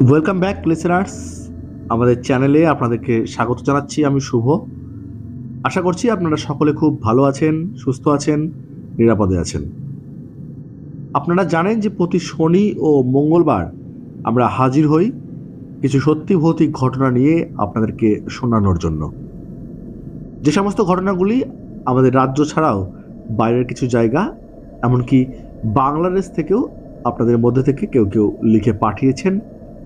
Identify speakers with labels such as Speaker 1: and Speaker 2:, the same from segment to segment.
Speaker 1: Welcome back listeners আমাদের চ্যানেলে আপনাদেরকে স্বাগত জানাচ্ছি আমি শুভ। আশা করছি আপনারা সকলে খুব ভালো আছেন, সুস্থ আছেন, নিরাপদে আছেন। আপনারা জানেন যে প্রতি শনি ও মঙ্গলবার আমরা হাজির হই কিছু সত্যি ভৌতিক ঘটনা নিয়ে আপনাদেরকে শোনানোর জন্য। যে সমস্ত ঘটনাগুলি আমাদের রাজ্য ছাড়াও বাইরের কিছু জায়গা, এমনকি বাংলাদেশ থেকেও আপনাদের মধ্যে থেকে কেউ কেউ লিখে পাঠিয়েছেন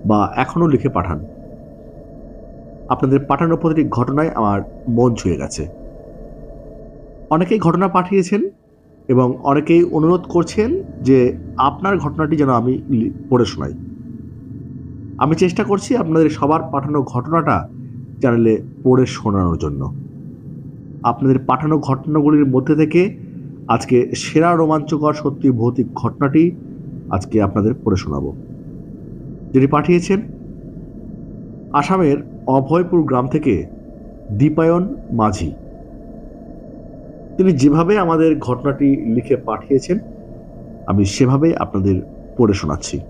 Speaker 1: বা এখনও লিখে পাঠান। আপনাদের পাঠানো প্রতিটি ঘটনায় আমার মন ছুঁয়ে গেছে। অনেকেই ঘটনা পাঠিয়েছেন এবং অনেকেই অনুরোধ করছেন যে আপনার ঘটনাটি যেন আমি পড়ে শোনাই। আমি চেষ্টা করছি আপনাদের সবার পাঠানো ঘটনাটা চ্যানেলে পড়ে শোনানোর জন্য। আপনাদের পাঠানো ঘটনাগুলির মধ্যে থেকে আজকে সেরা রোমাঞ্চকর সত্যি ভৌতিক ঘটনাটি আজকে আপনাদের পড়ে শোনাবো। যিনি পাঠিয়েছেন। আসামের অভয়পুর গ্রাম থেকে দীপায়ন মাঝি। তিনি যেভাবে আমাদের ঘটনাটি লিখে পাঠিয়েছেন, আমি সেভাবে আপনাদের পড়ে শোনাচ্ছি।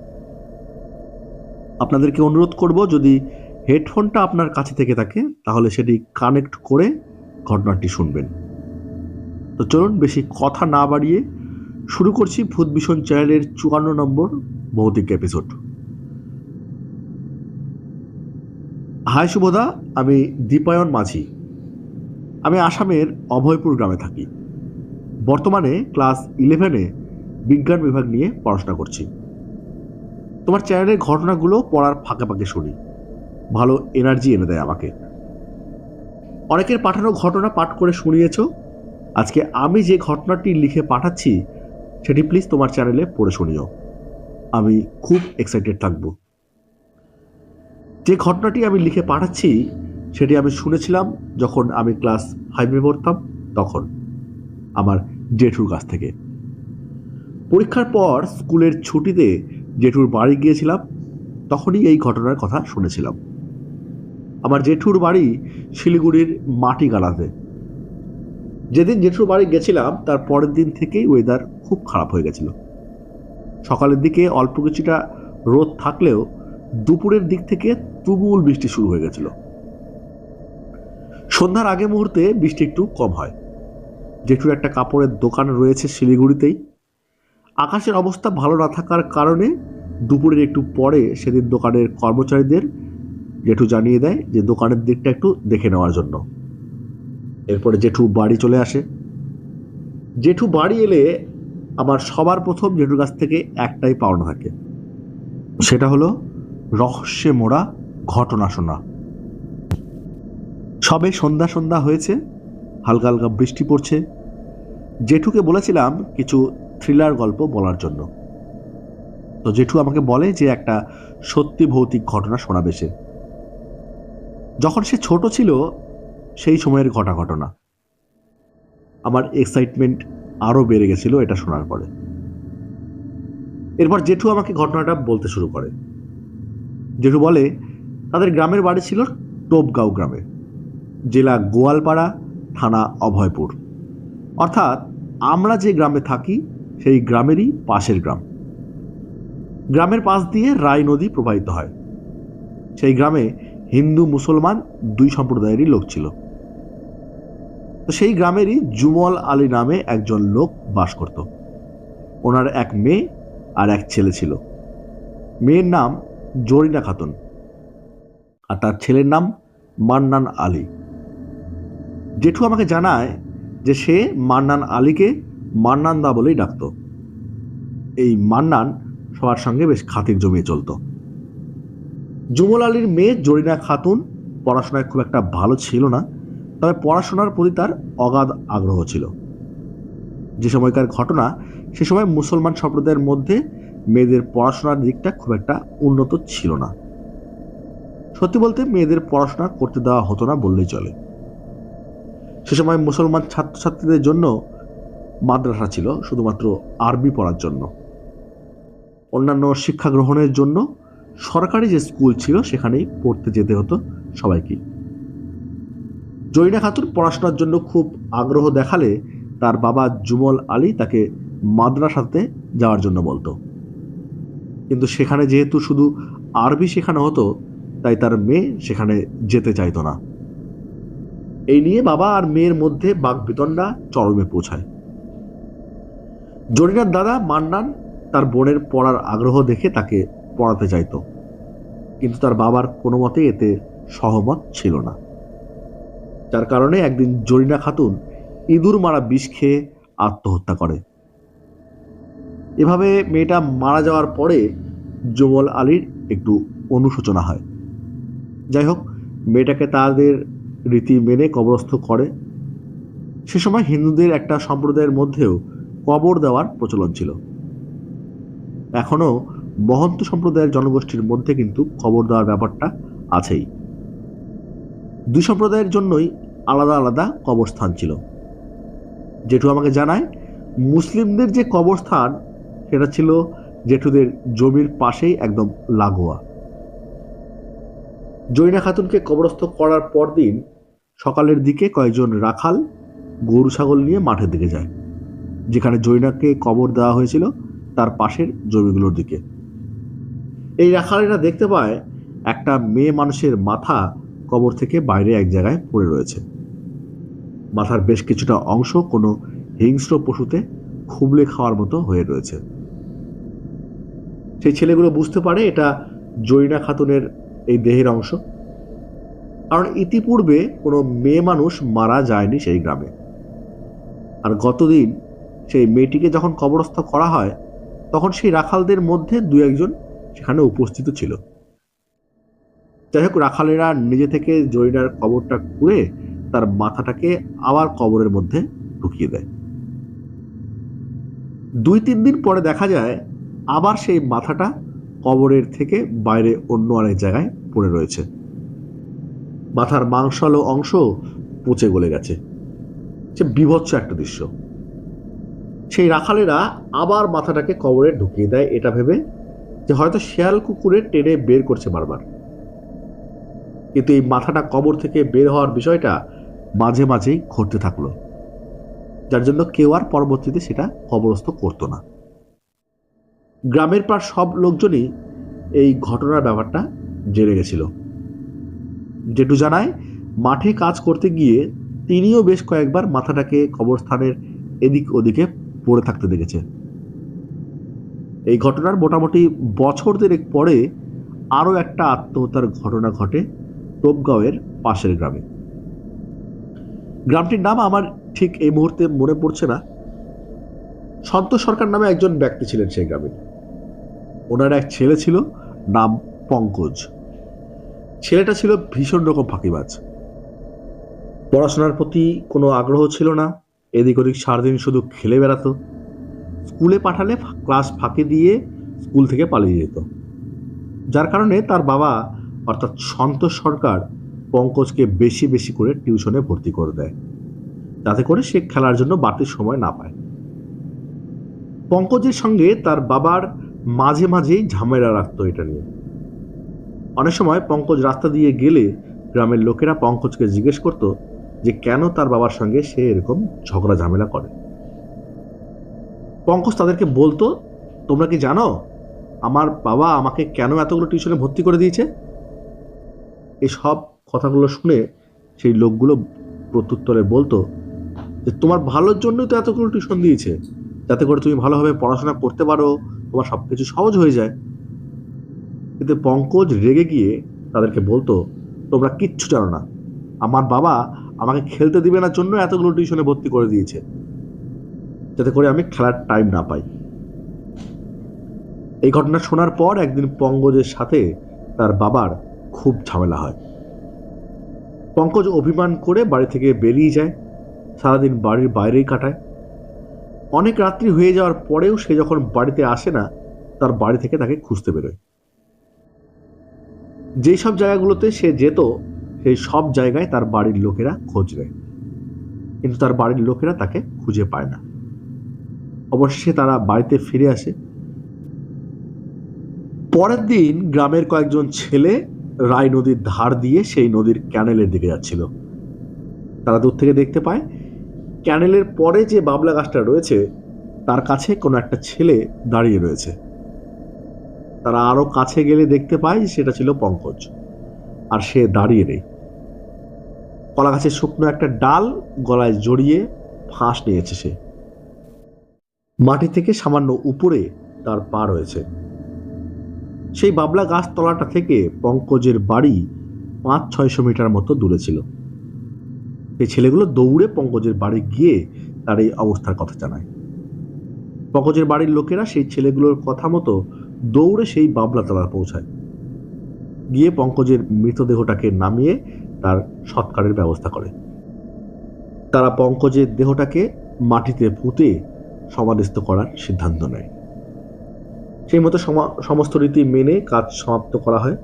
Speaker 1: আপনাদেরকে অনুরোধ করব, যদি হেডফোনটা আপনার কাছে থেকে থাকে, তাহলে সেটি কানেক্ট করে ঘটনাটি শুনবেন। তো চলুন, বেশি কথা না বাড়িয়ে শুরু করছি ভূত ভীষণ চ্যানেলের চুয়ান্ন নম্বর ভৌতিক এপিসোড। হাই শুভদা আমি দীপায়ন মাঝি। আমি আসামের অভয়পুর গ্রামে থাকি। বর্তমানে ক্লাস ইলেভেনে বিজ্ঞান বিভাগ নিয়ে পড়াশোনা করছি। তোমার চ্যানেলের ঘটনাগুলো পড়ার ফাঁকে ফাঁকে শুনি। ভালো এনার্জি এনে দেয় আমাকে। অনেকের পাঠানো ঘটনা পাঠ করে শুনিয়েছ। আজকে আমি যে ঘটনাটি লিখে পাঠাচ্ছি, সেটি প্লিজ তোমার চ্যানেলে পড়ে শুনিও। আমি খুব এক্সাইটেড থাকব। যে ঘটনাটি আমি লিখে পাঠাচ্ছি, সেটি আমি শুনেছিলাম যখন আমি ক্লাস ফাইভে পড়তাম, তখন আমার জেঠুর কাছ থেকে। পরীক্ষার পর স্কুলের ছুটিতে জেঠুর বাড়ি গিয়েছিলাম, তখনই এই ঘটনার কথা শুনেছিলাম। আমার জেঠুর বাড়ি শিলিগুড়ির মাটি গালাতে যেদিন জেঠুর বাড়ি গেছিলাম, তার পরের দিন থেকেই ওয়েদার খুব খারাপ হয়ে গেছিল। সকালের দিকে অল্প কিছুটা রোদ থাকলেও দুপুরের দিক থেকে তুমুল বৃষ্টি শুরু হয়ে গেছিল। সন্ধ্যার আগে মুহূর্তে বৃষ্টি একটু কম হয়। জেঠুর একটা কাপড়ের দোকান রয়েছে শিলিগুড়িতেই। আকাশের অবস্থা ভালো না থাকার কারণে দুপুরের একটু পরে সেদিন দোকানের কর্মচারীদের জেঠু জানিয়ে দেয় যে দোকানের দিকটা একটু দেখে নেওয়ার জন্য। এরপরে জেঠু বাড়ি চলে আসে। জেঠু বাড়ি এলে আমার সবার প্রথম জেঠুর কাছ থেকে একটাই পাওনা থাকে। সেটা হলো রহস্যে মোড়া ঘটনা শোনা। সবে সন্ধ্যা সন্ধ্যা হয়েছে, হালকা হালকা বৃষ্টি পড়ছে। জেঠুকে বলেছিলাম কিছু থ্রিলার গল্প বলার জন্য। তো জেঠু আমাকে বলে যে একটা সত্যি ভৌতিক ঘটনা শোনাবে সে। যখন সে ছোট ছিল, সেই সময়ের ঘটা ঘটনা। আমার এক্সাইটমেন্ট আরও বেড়ে গেছিল এটা শোনার পরে। এরপর জেঠু আমাকে ঘটনাটা বলতে শুরু করে। জেঠু বলে, তাদের গ্রামের বাড়ি ছিল টোপগাঁও গ্রামে, জেলা গোয়ালপাড়া, থানা অভয়পুর। অর্থাৎ আমরা যে গ্রামে থাকি, সেই গ্রামেরই পাশের গ্রাম। গ্রামের পাশ দিয়ে রায় নদী প্রবাহিত হয়। সেই গ্রামে হিন্দু মুসলমান দুই সম্প্রদায়েরই লোক ছিল। তো সেই গ্রামেরই জুমল আলী নামে একজন লোক বাস করত। ওনার এক মেয়ে আর এক ছেলে ছিল। মেয়ের নাম জরিনা খাতুন আর তার ছেলের নাম মান্নান আলী। জেঠু আমাকে জানায় যে সে মান্নান আলীকে মান্নান দা বলেই ডাকত। এই মান্নান সবার সঙ্গে বেশ খাতির জমিয়ে চলতো। জুমল আলীর মেয়ে জরিনা খাতুন পড়াশোনায় খুব একটা ভালো ছিল না, তবে পড়াশোনার প্রতি তার অগাধ আগ্রহ ছিল। যে সময়কার ঘটনা, সে সময় মুসলমান সম্প্রদায়ের মধ্যে মেয়েদের পড়াশোনার দিকটা খুব একটা উন্নত ছিল না। সত্যি বলতে মেয়েদের পড়াশোনা করতে দেওয়া হতো না বললেই চলে। সে সময় মুসলমান ছাত্রছাত্রীদের জন্য মাদ্রাসা ছিল, শুধুমাত্র আরবি পড়ার জন্য। অন্যান্য শিক্ষা গ্রহণের জন্য সরকারি যে স্কুল ছিল, সেখানেই পড়তে যেতে হতো সবাইকেই জরিনা খাতুন পড়াশোনার জন্য খুব আগ্রহ দেখালে তার বাবা জুমল আলী তাকে মাদ্রাসাতে যাওয়ার জন্য বলতো। কিন্তু সেখানে যেহেতু শুধু আরবি শেখানো হতো, তাই তার মেয়ে সেখানে যেতে চাইতো না। এই নিয়ে বাবা আর মেয়ের মধ্যে বাগবিতণ্ডা চরমে পৌঁছায়। জরিনার দাদা মান্নান তার বোনের পড়ার আগ্রহ দেখে তাকে পড়াতে চাইতো, কিন্তু তার বাবার কোনো মতে এতে সহমত ছিল না। যার কারণে একদিন জরিনা খাতুন ইঁদুর মারা বিষ খেয়ে আত্মহত্যা করে। এভাবে মেয়েটা মারা যাওয়ার পরে জমল আলীর একটু অনুশোচনা হয়। যাই হোক, মেয়েটাকে তাদের রীতি মেনে কবরস্থ করে। সে সময় হিন্দুদের একটা সম্প্রদায়ের মধ্যেও কবর দেওয়ার প্রচলন ছিল। এখনও মহন্ত সম্প্রদায়ের জনগোষ্ঠীর মধ্যে কিন্তু কবর দেওয়ার ব্যাপারটা আছেই। দুই সম্প্রদায়ের জন্যই আলাদা আলাদা কবরস্থান ছিল। যেটু আমাকে জানায়, মুসলিমদের যে কবরস্থান সেটা ছিল জেঠুদের জমির পাশেই একদম লাগোয়া। জৈনা খাতুনকে কবরস্থ করার পরদিন সকালের দিকে কয়েকজন রাখাল গরু ছাগল নিয়ে মাঠের দিকে যায়, যেখানে জৈনাকে কবর দেওয়া হয়েছিল তার পাশের জমিগুলোর দিকে। এই রাখালেরা দেখতে পায় একটা মেয়ে মানুষের মাথা কবর থেকে বাইরে এক জায়গায় পড়ে রয়েছে। মাথার বেশ কিছুটা অংশ কোনো হিংস্র পশুতে খুবলে খাওয়ার মতো হয়ে রয়েছে। সেই ছেলেগুলো বুঝতে পারে এটা জরিনা খাতুনের এই দেহের অংশ। কারণ ইতিপূর্বে কোনো মেয়ে মানুষ মারা যায়নি সেই গ্রামে। আর গতদিন সেই মেয়েটিকে যখন কবরস্থ করা হয়, তখন সেই রাখালদের মধ্যে দু একজন সেখানে উপস্থিত ছিল। যাই হোক, রাখালেরা নিজে থেকে জরিনার কবরটা খুঁড়ে তার মাথাটাকে আবার কবরের মধ্যে ঢুকিয়ে দেয়। দুই তিন দিন পরে দেখা যায় আবার সেই মাথাটা কবরের থেকে বাইরে অন্য আরেক জায়গায় পড়ে রয়েছে। মাথার মাংসালো অংশ পচে গলে গেছে। সে বিভৎস একটা দৃশ্য। সেই রাখালেরা আবার মাথাটাকে কবরে ঢুকিয়ে দেয় এটা ভেবে যে হয়তো শেয়াল কুকুরে টেনে বের করছে বারবার। কিন্তু এই মাথাটা কবর থেকে বের হওয়ার বিষয়টা মাঝে মাঝেই ঘটতে থাকল। যার জন্য কেউ আর পরবর্তীতে সেটা কবরস্থ করতো না। গ্রামের প্রায় সব লোকজনই এই ঘটনার ব্যাপারটা জেনে গেছিল। জেঠু জানায়, মাঠে কাজ করতে গিয়ে তিনিও বেশ কয়েকবার মাথাটাকে কবরস্থানের এদিক ওদিকে পড়ে থাকতে দেখেছে। এই ঘটনার মোটামুটি বছর দেড়েক পরে আরও একটা আত্মহত্যার ঘটনা ঘটে টোপগাঁওয়ের পাশের গ্রামে। গ্রামটির নাম আমার ঠিক এই মুহূর্তে মনে পড়ছে না। সন্তোষ সরকার নামে একজন ব্যক্তি ছিলেন সেই গ্রামে ওনার এক ছেলে ছিল, নাম পঙ্কজ। ছেলেটা ছিল ভীষণ রকম ফাঁকিবাজ। পড়াশোনার প্রতি কোনো আগ্রহ ছিল না, এদিক ওদিক সারাদিন শুধু খেলে বেড়াতো। স্কুলে পাঠালে ক্লাস ফাঁকি দিয়ে স্কুল থেকে পালিয়ে যেত। যার কারণে তার বাবা, অর্থাৎ সন্তোষ সরকার, পঙ্কজকে বেশি বেশি করে টিউশনে ভর্তি করে দেয়। যাতে করে সে খেলার জন্য বাড়তি সময় না পায়। পঙ্কজের সঙ্গে তার বাবার মাঝে মাঝেই ঝামেলা রাখতো এটা নিয়ে। অনেক সময় পঙ্কজ রাস্তা দিয়ে গেলে গ্রামের লোকেরা পঙ্কজকে জিজ্ঞেস করত যে কেন তার বাবার সঙ্গে সে এরকম ঝগড়া ঝামেলা করে। পঙ্কজ তাদেরকে বলতো, তোমরা কি জানো আমার বাবা আমাকে কেন এতগুলো টিউশনে ভর্তি করে দিয়েছে? এসব কথাগুলো শুনে সেই লোকগুলো প্রত্যুত্তরে বলতো যে, তোমার ভালোর জন্যই তো এতগুলো টিউশন দিয়েছে। যাতে করে তুমি ভালোভাবে পড়াশোনা করতে পারো তোমার সব কিছু সহজ হয়ে যায়। কিন্তু পঙ্কজ রেগে গিয়ে তাদেরকে বলতো, তোমরা কিচ্ছু জানো না। আমার বাবা আমাকে খেলতে দিবে না জন্য এতগুলো টিউশনে ভর্তি করে দিয়েছে। যাতে করে আমি খেলার টাইম না পাই। এই ঘটনা শোনার পর একদিন পঙ্কজের সাথে তার বাবার খুব ঝামেলা হয়। পঙ্কজ অভিমান করে বাড়ি থেকে বেরিয়ে যায়, সারাদিন বাড়ির বাইরেই কাটায়। অনেক রাত্রি হয়ে যাওয়ার পরেও সে যখন বাড়িতে আসে না, তার বাড়ি থেকে তাকে খুঁজতে বেরোয়। যেই সব জায়গাগুলোতে সে যেত, সেই সব জায়গায় তার বাড়ির লোকেরা খোঁজ নেয়। কিন্তু তার বাড়ির লোকেরা তাকে খুঁজে পায় না। অবশেষে তারা বাড়িতে ফিরে আসে। পরের দিন গ্রামের কয়েকজন ছেলে রায় নদীর ধার দিয়ে সেই নদীর ক্যানেলের দিকে যাচ্ছিল। তারা দূর থেকে দেখতে পায় ক্যানেলের পরে যে বাবলা গাছটা রয়েছে, তার কাছে কোনো একটা ছেলে দাঁড়িয়ে রয়েছে। তারা আরও কাছে গেলে দেখতে পায় সেটা ছিল পঙ্কজ, আর সে দাঁড়িয়ে নেই। কলা গাছের শুকনো একটা ডাল গলায় জড়িয়ে ফাঁস নিয়েছে সে। মাটি থেকে সামান্য উপরে তার পা রয়েছে। সেই বাবলা গাছ তলাটা থেকে পঙ্কজের বাড়ি পাঁচ ছয়শো মিটার মতো দূরে ছিল। এই ছেলেগুলো দৌড়ে পঙ্কজের বাড়ি গিয়ে তার এই অবস্থার কথা জানায়। পঙ্কজের বাড়ির লোকেরা সেই ছেলেগুলোর কথা মতো দৌড়ে সেই বাবলা তলা পৌঁছায়। গিয়ে পঙ্কজের মৃতদেহটাকে নামিয়ে তার সৎকারের ব্যবস্থা করে। তারা পঙ্কজের দেহটাকে মাটিতে পুঁতে সমাধিস্থ করার সিদ্ধান্ত নেয়। সেই মতো সমা- সমস্ত রীতি মেনে কাজ সমাপ্ত করা হয়।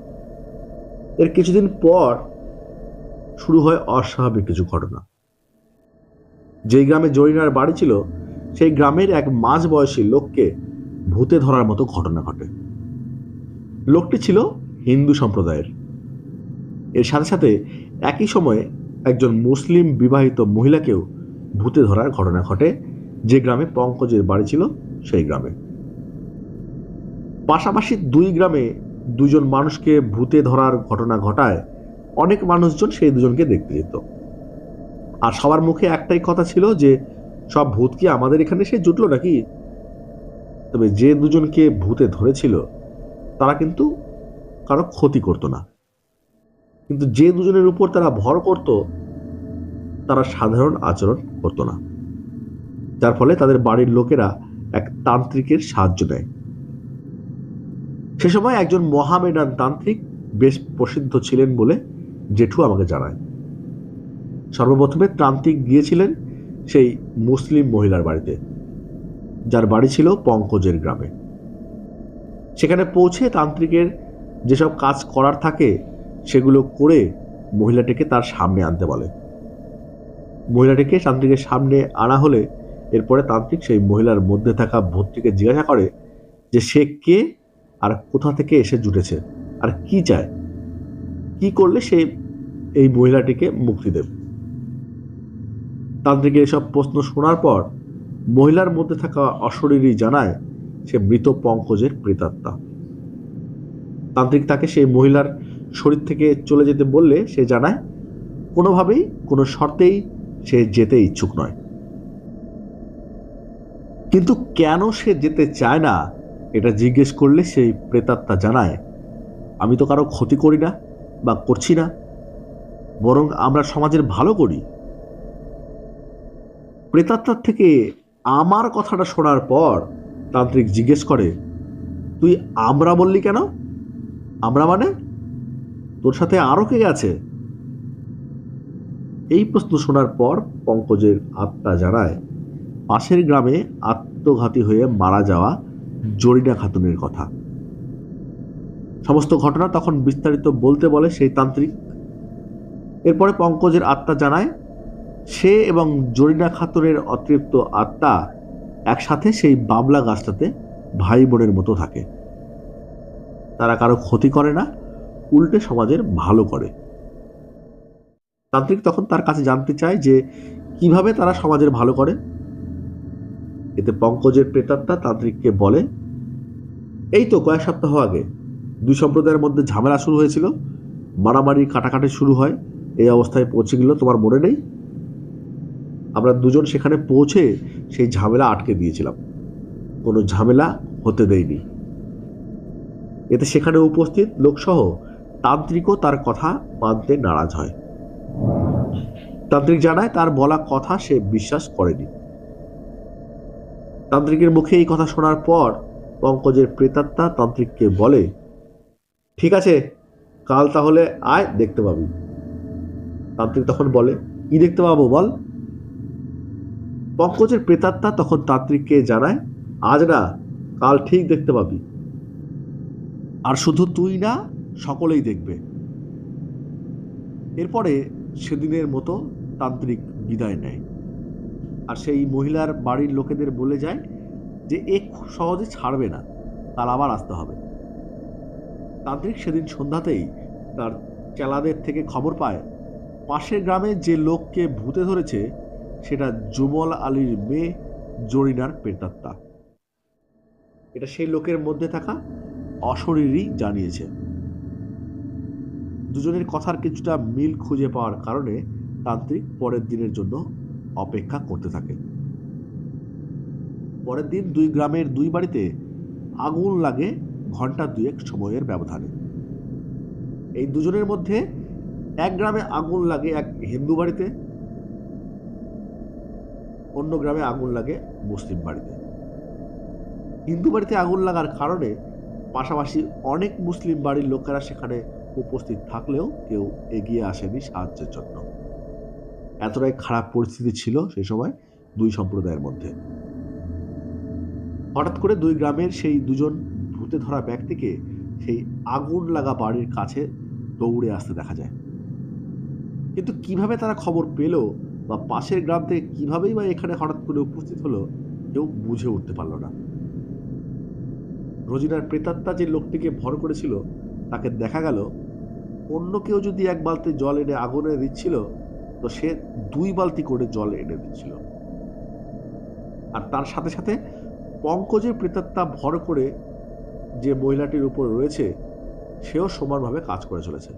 Speaker 1: এর কিছুদিন পর শুরু হয় অস্বাভাবিক কিছু ঘটনা। যেই গ্রামে জরিনার বাড়ি ছিল, সেই গ্রামের এক মাঝ বয়সী লোককে ভূতে ধরার মতো ঘটনা ঘটে। লোকটি ছিল হিন্দু সম্প্রদায়ের। এর সাথে সাথে একই সময়ে একজন মুসলিম বিবাহিত মহিলাকেও ভূতে ধরার ঘটনা ঘটে যে গ্রামে পঙ্কজের বাড়ি ছিল, সেই গ্রামে। পাশাপাশি দুই গ্রামে দুজন মানুষকে ভূতে ধরার ঘটনা ঘটায় অনেক মানুষজন সেই দুজনকে দেখতে যেত। আর সবার মুখে একটাই কথা ছিল যে, সব ভূত কি আমাদের এখানে সে জুটলো নাকি? তবে যে দুজনকে ভূতে ধরেছিল, তারা কিন্তু কারও ক্ষতি করতো না। কিন্তু যে দুজনের উপর তারা ভর করত, তারা সাধারণ আচরণ করতো না। যার ফলে তাদের বাড়ির লোকেরা এক তান্ত্রিকের সাহায্য নেয়। সে সময় একজন মহামেডান তান্ত্রিক বেশ প্রসিদ্ধ ছিলেন বলে জেঠু আমাকে জানায়। সর্বপ্রথমে তান্ত্রিক গিয়েছিলেন সেই মুসলিম মহিলার বাড়িতে, যার বাড়ি ছিল পঙ্কজের গ্রামে। সেখানে পৌঁছে তান্ত্রিকের যেসব কাজ করার থাকে, সেগুলো করে মহিলাটিকে তার সামনে আনতে বলে। মহিলাটিকে তান্ত্রিকের সামনে আনা হলে এরপরে তান্ত্রিক সেই মহিলার মধ্যে থাকা ভূতটিকে জিজ্ঞাসা করে যে সে কে আর কোথা থেকে এসে জুটেছে, আর কি চায়। কি করলে সে এই মহিলাটিকে মুক্তি দেবে? তান্ত্রিকের এসব প্রশ্ন শোনার পর মহিলার মধ্যে থাকা অশরীরই জানায় সে মৃত পঙ্কজের প্রেতাত্মা। তান্ত্রিক তাকে সেই মহিলার শরীর থেকে চলে যেতে বললে সে জানায়, কোনোভাবেই, কোনো শর্তেই সে যেতে ইচ্ছুক নয়। কিন্তু কেন সে যেতে চায় না? এটা জিজ্ঞেস করলে সেই প্রেতাত্মা জানায়, আমি তো কারও ক্ষতি করি না। বা করছি না, বরং আমরা সমাজের ভালো করি। প্রেতাত্মার থেকে আমার কথাটা শোনার পর তান্ত্রিক জিজ্ঞেস করে, তুই আমরা বললি কেন? আমরা মানে? তোর সাথে আরও কে গেছে? এই প্রশ্ন শোনার পর পঙ্কজের আত্মা জানায়, পাশের গ্রামে আত্মঘাতী হয়ে মারা যাওয়া জরিনা খাতুনের কথা। সমস্ত ঘটনা তখন বিস্তারিত বলতে বলে সেই তান্ত্রিক। এরপরে পঙ্কজের আত্মা জানায়, সে এবং জরিনা খাতুনের অতৃপ্ত আত্মা একসাথে সেই বাবলা গাছটাতে ভাই বোনের মতো থাকে। তারা কারও ক্ষতি করে না, উল্টে সমাজের ভালো করে। তান্ত্রিক তখন তার কাছে জানতে চায় যে, কীভাবে তারা সমাজের ভালো করে? এতে পঙ্কজের প্রেতাত্মা তান্ত্রিককে বলে, এই তো কয়েক সপ্তাহ আগে দুই সম্প্রদায়ের মধ্যে ঝামেলা শুরু হয়েছিল। মারামারি, কাটাকাটি শুরু হয়। এই অবস্থায় পৌঁছে গেল, তোমার মনে নেই? আমরা দুজন সেখানে পৌঁছে সেই ঝামেলা আটকে দিয়েছিলাম। কোনো ঝামেলা হতে দেয়নি। এতে সেখানে উপস্থিত লোকসহ তান্ত্রিকও তার কথা মানতে নারাজ হয়। তান্ত্রিক জানায় তার বলা কথা সে বিশ্বাস করেনি। তান্ত্রিকের মুখে এই কথা শোনার পর পঙ্কজের প্রেতাত্মা তান্ত্রিককে বলে ঠিক আছে, কাল তাহলে আয়, দেখতে পাবি। তান্ত্রিক তখন বলে, কি দেখতে পাবো বল? পঙ্কজের প্রেতাত্মা তখন তান্ত্রিককে জানায়, আজ না, কাল ঠিক দেখতে পাবি। আর শুধু তুই না, সকলেই দেখবে। এরপরে সেদিনের মতো তান্ত্রিক বিদায় নেয়। আর সেই মহিলার বাড়ির লোকেদের বলে যায় যে, এ সহজে ছাড়বে না তার আবার আসতে হবে। তান্ত্রিক সেদিন সন্ধ্যাতেই তার চেলাদের থেকে খবর পায়, পাশের গ্রামে যে লোককে ভূতে ধরেছে, সেটা জুমল আলীর মেয়ে জরিনার প্রেতাত্মা এটা সেই লোকের মধ্যে থাকা অশরীরই জানিয়েছে। দুজনের কথার কিছুটা মিল খুঁজে পাওয়ার কারণে তান্ত্রিক পরের দিনের জন্য অপেক্ষা করতে থাকে। পরের দিন দুই গ্রামের দুই বাড়িতে আগুন লাগে ঘণ্টা দুয়েক সময়ের ব্যবধানে। এই দুজনের মধ্যে এক গ্রামে আগুন লাগে এক হিন্দু বাড়িতে, অন্য গ্রামে আগুন লাগে মুসলিম বাড়িতে। হিন্দু বাড়িতে আগুন লাগার কারণে পাশাপাশি অনেক মুসলিম বাড়ির লোকেরা সেখানে উপস্থিত থাকলেও কেউ এগিয়ে আসেনি সাহায্যের জন্য। এতটাই খারাপ পরিস্থিতি ছিল সেই সময় দুই সম্প্রদায়ের মধ্যে। হঠাৎ করে দুই গ্রামের সেই দুজন ভূতে ধরা ব্যক্তিকে সেই আগুন লাগা বাড়ির কাছে দৌড়ে আসতে দেখা যায়। কিন্তু কীভাবে তারা খবর পেল বা পাশের গ্রাম থেকে কিভাবেই বা এখানে হঠাৎ করে উপস্থিত হলো, কেউ বুঝে উঠতে পারল না। রোজিনার প্রেতাত্মা যে লোকটিকে ভর করেছিল, তাকে দেখা গেল, অন্য কেউ যদি এক বালতি জল এনে আগুনে দিচ্ছিল, তো সে দুই বালতি করে জল এনে দিচ্ছিল। আর তার সাথে সাথে পঙ্কজের প্রেতাত্মা ভর করে যে মহিলাটির উপর রয়েছে, সেও সমানভাবে কাজ করে চলেছে।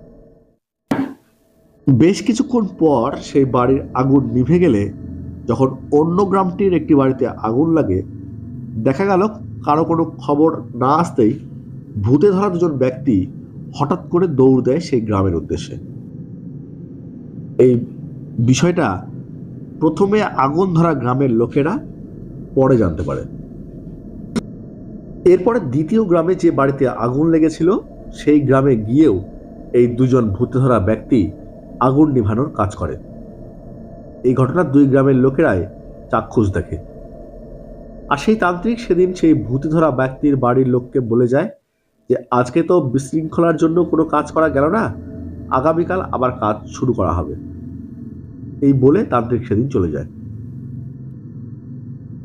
Speaker 1: বেশ কিছুক্ষণ পর সেই বাড়ির আগুন নিভে গেলে, যখন অন্য গ্রামটির একটি বাড়িতে আগুন লাগে, দেখা গেল কারও কোনো খবর না আসতেই ভূতে ধরা দুজন ব্যক্তি হঠাৎ করে দৌড় দেয় সেই গ্রামের উদ্দেশ্যে। এই বিষয়টা প্রথমে আগুন ধরা গ্রামের লোকেরা পরে জানতে পারে। এরপরে দ্বিতীয় গ্রামে যে বাড়িতে আগুন লেগেছিল, সেই গ্রামে গিয়েও এই দুজন ভূতে ধরা ব্যক্তি আগুন নিভানোর কাজ করে এই ঘটনা দুই গ্রামের লোকেরাই চাক্ষুষ দেখে। আর সেই তান্ত্রিক সেদিন সেই ভূতে ধরা ব্যক্তির বাড়ির লোককে বলে যায় যে, আজকে তো বিশৃঙ্খলার জন্য কোনো কাজ করা গেল না, আগামীকাল আবার কাজ শুরু করা হবে। এই বলে তান্ত্রিক সেদিন চলে যায়।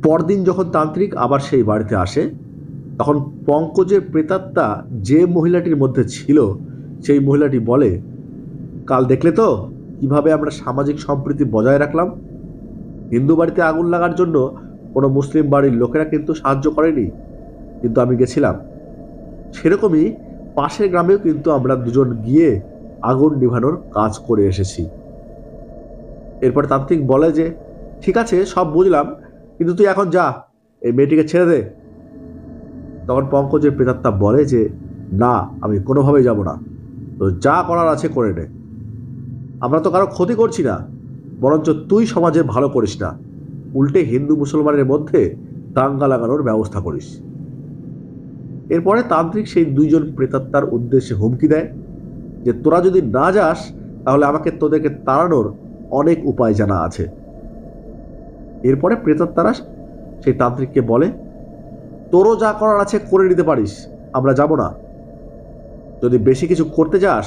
Speaker 1: পরদিন যখন তান্ত্রিক আবার সেই বাড়িতে আসে তখন পঙ্কজের প্রেতাত্মা যে মহিলাটির মধ্যে ছিল, সেই মহিলাটি বলে, কাল দেখলে তো কীভাবে আমরা সামাজিক সম্প্রীতি বজায় রাখলাম? হিন্দু বাড়িতে আগুন লাগার জন্য কোনো মুসলিম বাড়ির লোকেরা কিন্তু সাহায্য করেনি, কিন্তু আমি গেছিলাম। সেরকমই পাশের গ্রামেও কিন্তু আমরা দুজন গিয়ে আগুন নিভানোর কাজ করে এসেছি। এরপর তান্ত্রিক বলে যে, ঠিক আছে, সব বুঝলাম, কিন্তু তুই এখন যা, এই মেয়েটিকে ছেড়ে দে। তখন পঙ্কজের প্রেতাত্মা বলে যে, না, আমি কোনোভাবেই যাব না। তো যা করার আছে করে নে। আমরা তো কারও ক্ষতি করছি না, বরঞ্চ তুই সমাজের ভালো করিস না। উল্টে হিন্দু মুসলমানের মধ্যে দাঙ্গা লাগানোর ব্যবস্থা করিস। এরপরে তান্ত্রিক সেই দুইজন প্রেতাত্মার উদ্দেশ্যে হুমকি দেয় যে, তোরা যদি না যাস, তাহলে আমাকে তোদেরকে তাড়ানোর অনেক উপায় জানা আছে। এরপরে প্রেতাত্মারা সেই তান্ত্রিককে বলে তোরও যা করার আছে করে নিতে পারিস, আমরা যাব না। যদি বেশি কিছু করতে যাস,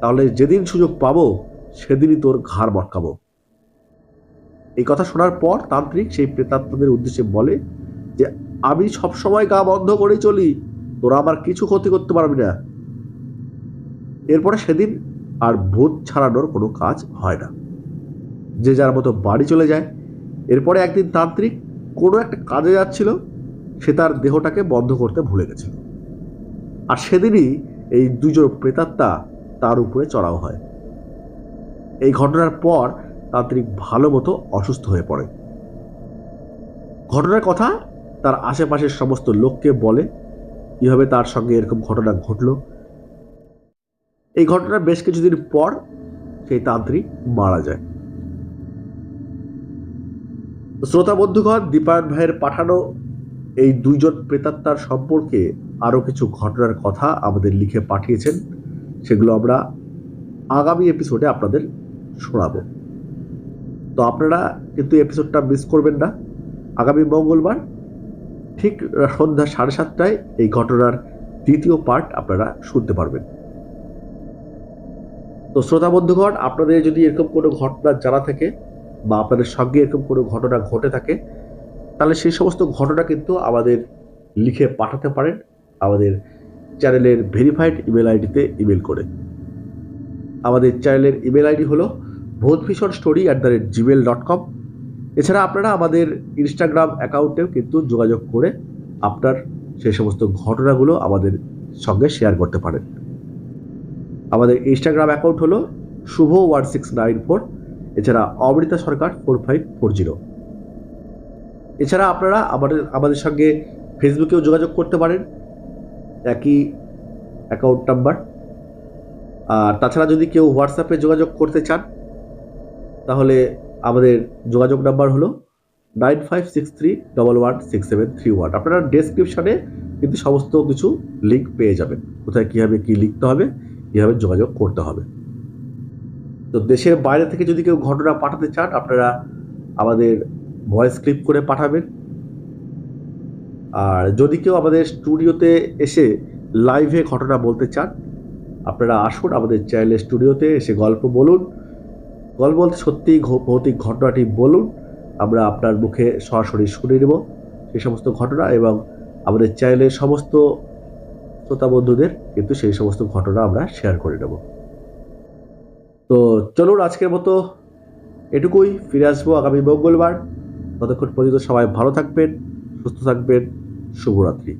Speaker 1: তাহলে যেদিন সুযোগ পাবো, সেদিনই তোর ঘাড় মটকাবো। এই কথা শোনার পর তান্ত্রিক সেই প্রেতাত্মাদের উদ্দেশ্যে বলে যে, আমি সবসময় গা বন্ধ করে চলি, তোরা আমার কিছু ক্ষতি করতে পারবি না। এরপরে সেদিন আর ভূত ছাড়ানোর কোনো কাজ হয় না। যে যার মতো বাড়ি চলে যায়। এরপরে একদিন তান্ত্রিক কোনো একটা কাজে যাচ্ছিল সে তার দেহটাকে বন্ধ করতে ভুলে গেছিল আর সেদিনই এই দুজন প্রেতাত্মা তার উপরে চড়াও হয়। এই ঘটনার পর তান্ত্রিক ভালো মতো অসুস্থ হয়ে পড়ে। ঘটনার কথা তার আশেপাশের সমস্ত লোককে বলে, কীভাবে তার সঙ্গে এরকম ঘটনা ঘটল। এই ঘটনার বেশ কিছুদিন পর সেই তান্ত্রিক মারা যায়। শ্রোতা বন্ধুগণ, দীপায়ন ভাইয়ের পাঠানো এই দুইজন প্রেতাত্মার সম্পর্কে আরও কিছু ঘটনার কথা আমাদের লিখে পাঠিয়েছেন। সেগুলো আমরা আগামী এপিসোডে আপনাদের শোনাবো। তো আপনারা কিন্তু এপিসোডটা মিস করবেন না। আগামী মঙ্গলবার ঠিক সন্ধ্যা সাড়ে সাতটায় এই ঘটনার দ্বিতীয় পার্ট আপনারা শুনতে পারবেন। তো শ্রোতা বন্ধুগণ, আপনাদের যদি এরকম কোনো ঘটনা জানা থাকে বা আপনাদের সঙ্গে এরকম কোনো ঘটনা ঘটে থাকে তাহলে সেই সমস্ত ঘটনা কিন্তু আমাদের লিখে পাঠাতে পারেন। আমাদের চ্যানেলের ভেরিফাইড ইমেল আইডিতে ইমেল করে। আমাদের চ্যানেলের ইমেল আইডি হলো ভূতভীষণ story at the rate Gmail dot com. এছাড়া আপনারা আমাদের ইনস্টাগ্রাম অ্যাকাউন্টেও কিন্তু যোগাযোগ করে আপনার সেই সমস্ত ঘটনাগুলো আমাদের সঙ্গে শেয়ার করতে পারেন। আমাদের ইনস্টাগ্রাম অ্যাকাউন্ট হলো Shubho one six nine four. এছাড়া Amrita Sarkar four five four zero. এছাড়া আপনারা আমাদের আমাদের সঙ্গে ফেসবুকেও যোগাযোগ করতে পারেন। একই অ্যাকাউন্ট নাম্বার আর তাছাড়া যদি কেউ হোয়াটসঅ্যাপে যোগাযোগ করতে চান, তাহলে আমাদের যোগাযোগ নাম্বার হলো nine five six three double one six seven three one আপনারা ডেসক্রিপশানে কিন্তু সমস্ত কিছু লিঙ্ক পেয়ে যাবেন। কোথায় কীভাবে কী লিখতে হবে, কীভাবে যোগাযোগ করতে হবে। তো দেশের বাইরে থেকে যদি কেউ ঘটনা পাঠাতে চান, আপনারা আমাদের ভয়েস ক্লিপ করে পাঠাবেন। আর যদি কেউ আমাদের স্টুডিওতে এসে লাইভে ঘটনা বলতে চান, আপনারা আসুন আমাদের চ্যানেলের স্টুডিওতে এসে গল্প বলুন। গল্প বলতে সত্যি ভৌতিক ঘটনাটি বলুন। আমরা আপনার মুখে সরাসরি শুনে নেব সেই সমস্ত ঘটনা এবং আমাদের চ্যানেলের সমস্ত শ্রোতা বন্ধুদের কিন্তু সেই সমস্ত ঘটনা আমরা শেয়ার করে নেব। তো চলুন আজকের মতো এটুকুই। ফিরে আসব আগামী মঙ্গলবার। ততক্ষণ পর্যন্ত সবাই ভালো থাকবেন সুস্থ থাকবেন শুভরাত্রি।